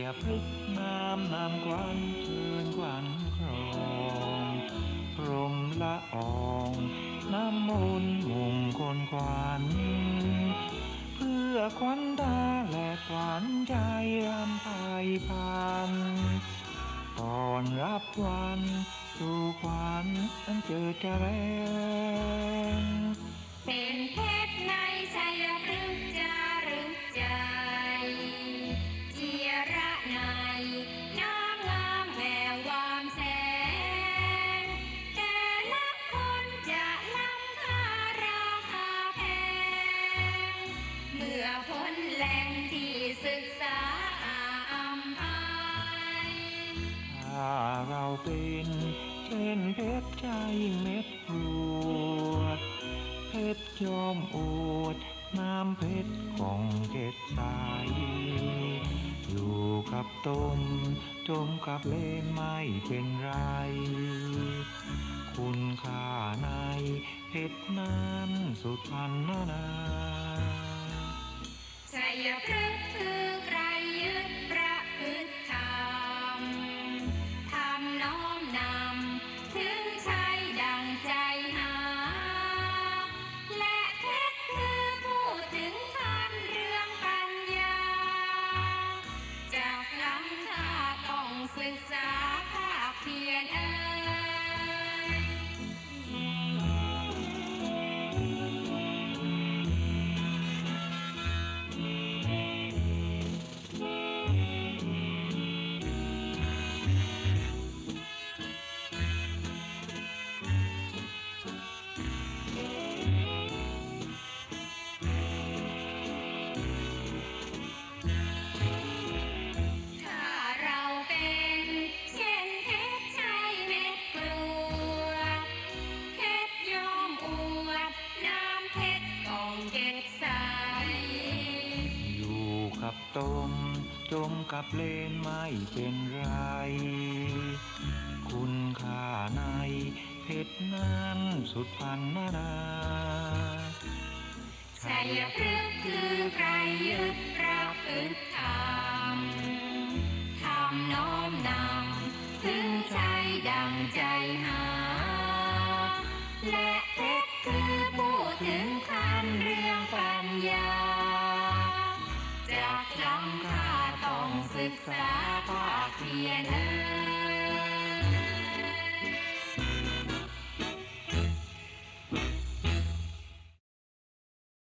ยพฤกษ์น้ำนำควันเชิญควันครองพรหมละอองน้ำมนต์มงคลควันเพื่อควันตาและขวัญใจรำไปพันก่อนรับวันสู่ขวัญอันเจอเจริญเป็น เม็ดกรวดเพชรยอมอดน้ำเพชรของเกศใสอยู่กับต้มจมกับเลนไม่เป็นไร คุณค่าในเพชรนั้นสุดพันนานาชัยพฤก ตมจมกับเลนไม่เป็นไร คุณค่าในเพชรนั้นสุดพันนานาชัยพฤกษ์คือใครยึดประพฤติธรรมทำน้อมนำถึงใจดังใจหา และเพชรคือผู้ถึง ข้าต้องศึกษาภาคเพียรเอ